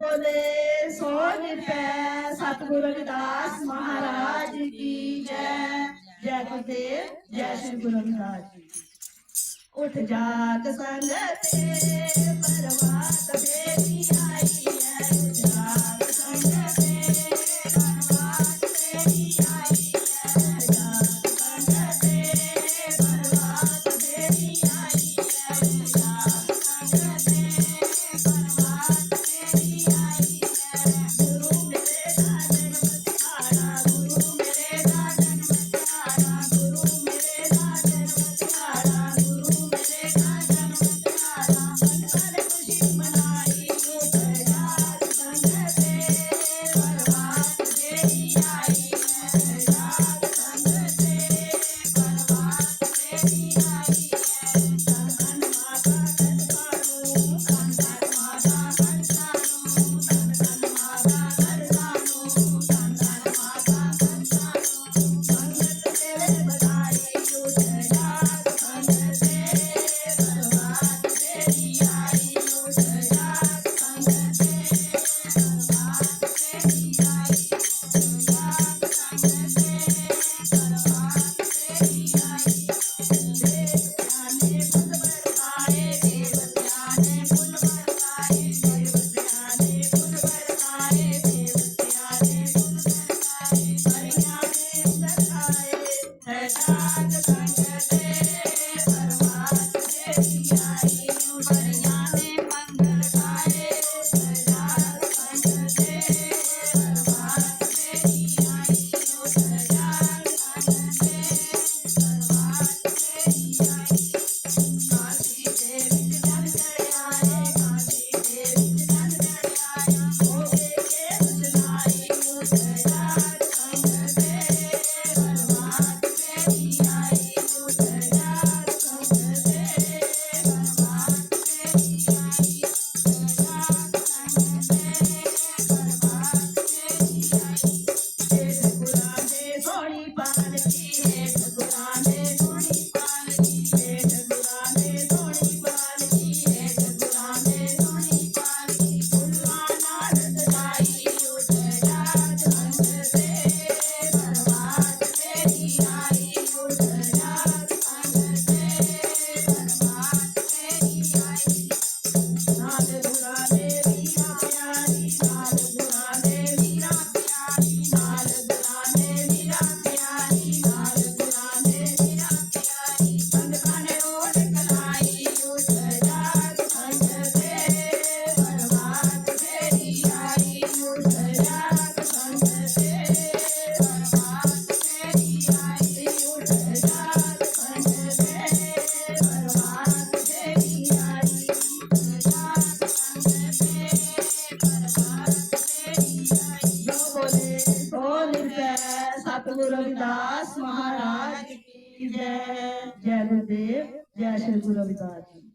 ਬੋਲੇ ਸੋ ਨਿਰਪੈ ਸਤਿਗੁਰੂ ਰਵਿਦਾਸ ਮਹਾਰਾਜ ਕੀ ਜੈ। ਜੈ ਗੁਰਦੇਵ, ਜੈ ਸ਼੍ਰੀ ਗੁਰੂ ਰਵਿਦਾਸ ਜੀ। ਉਠ ਜਾਗ ਸੰਗਤੇ ਪਰ Thank you. ਦਾਸ ਮਹਾਰਾਜ ਕੀ ਜੈ ਜੈ ਗੁਰਦੇਵ ਜੈ ਸ਼੍ਰੀ ਗੁਰੂ ਰਵਿਦਾਸ ਜੀ